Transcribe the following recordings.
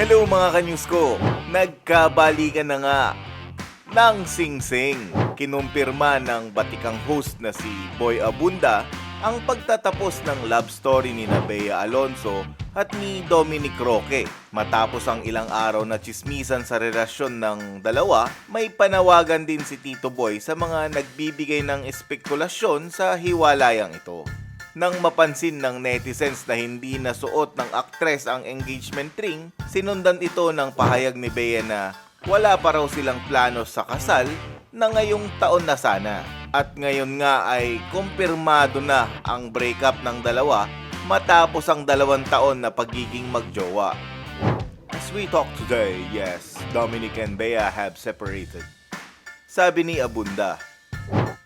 Hello mga kanyus ko! Nagkabalikan na nga ng singsing. Kinumpirma ng batikang host na si Boy Abunda ang pagtatapos ng love story ni Bea Alonso at ni Dominic Roque. Matapos ang ilang araw na chismisan sa relasyon ng dalawa, may panawagan din si Tito Boy sa mga nagbibigay ng espekulasyon sa hiwalayang ito. Nang mapansin ng netizens na hindi nasuot ng aktres ang engagement ring, sinundan ito ng pahayag ni Bea na wala pa raw silang plano sa kasal na ngayong taon na sana. At ngayon nga ay kumpirmado na ang breakup ng dalawa matapos ang dalawang taon na pagiging magjowa. As we talk today, yes, Dominic and Bea have separated. Sabi ni Abunda,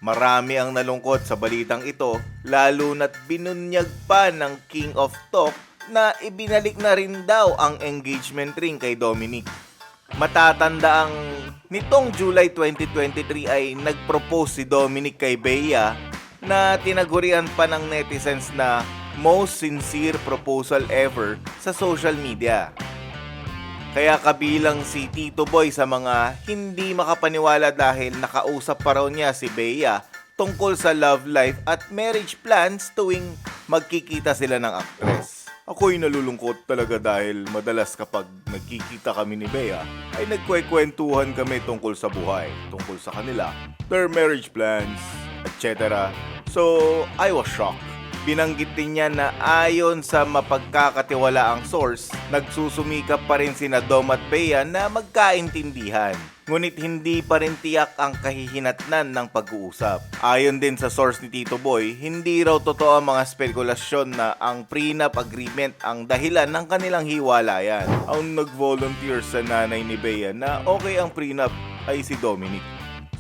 Marami ang nalungkot sa balitang ito, lalo na't binunyag pa ng King of Talk na ibinalik na rin daw ang engagement ring kay Dominic. Matatanda ang nitong July 2023 ay nag-propose si Dominic kay Bea na tinagurian pa ng netizens na most sincere proposal ever sa social media. Kaya kabilang si Tito Boy sa mga hindi makapaniwala dahil nakausap pa raw niya si Bea tungkol sa love life at marriage plans tuwing magkikita sila ng aktres. Ako'y nalulungkot talaga dahil madalas kapag nagkikita kami ni Bea ay nagkwekwentuhan kami tungkol sa buhay, tungkol sa kanila, their marriage plans, etc. So, I was shocked. Binanggit din niya na ayon sa mapagkakatiwalaang source, nagsusumikap pa rin sina Dom at Bea na magkaintindihan. Ngunit hindi pa rin tiyak ang kahihinatnan ng pag-uusap. Ayon din sa source ni Tito Boy, hindi raw totoo ang mga spekulasyon na ang prenup agreement ang dahilan ng kanilang hiwalayan. Ang nag-volunteer sa nanay ni Bea na okay ang prenup ay si Dominic.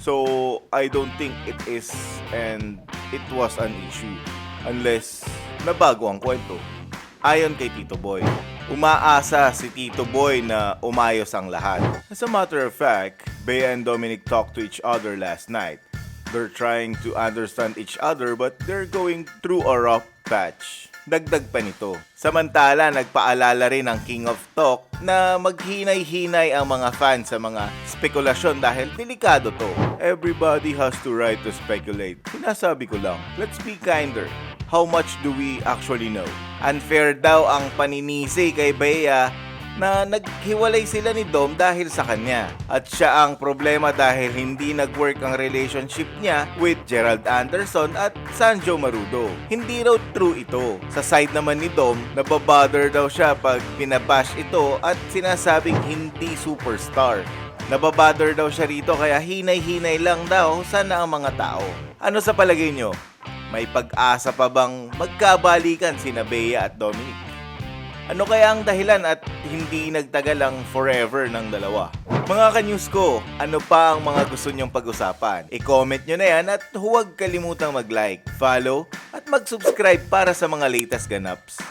So, I don't think it is and it was an issue unless nabago ang kwento. Ayon kay Tito Boy, umaasa si Tito Boy na umayos ang lahat. As a matter of fact, Bea and Dominic talked to each other last night. They're trying to understand each other but they're going through a rough patch. Dagdag pa nito. Samantala, nagpaalala rin ang King of Talk na maghinay-hinay ang mga fans sa mga spekulasyon dahil delikado to. Everybody has to right to speculate. Sinasabi ko lang, let's be kinder. How much do we actually know? Unfair daw ang paninisi kay Bea na naghiwalay sila ni Dom dahil sa kanya. At siya ang problema dahil hindi nag-work ang relationship niya with Gerald Anderson at Sanjo Marudo. Hindi raw true ito. Sa side naman ni Dom, nababother daw siya pag pinabash ito at sinasabing hindi superstar. Nababother daw siya rito kaya hinay-hinay lang daw sana ang mga tao. Ano sa palagay nyo? May pag-asa pa bang magkabalikan sina Bea at Dominic? Ano kaya ang dahilan at hindi nagtagal ang forever ng dalawa? Mga ka-news ko, ano pa ang mga gusto nyong pag-usapan? I-comment nyo na yan at huwag kalimutang mag-like, follow at mag-subscribe para sa mga latest ganaps.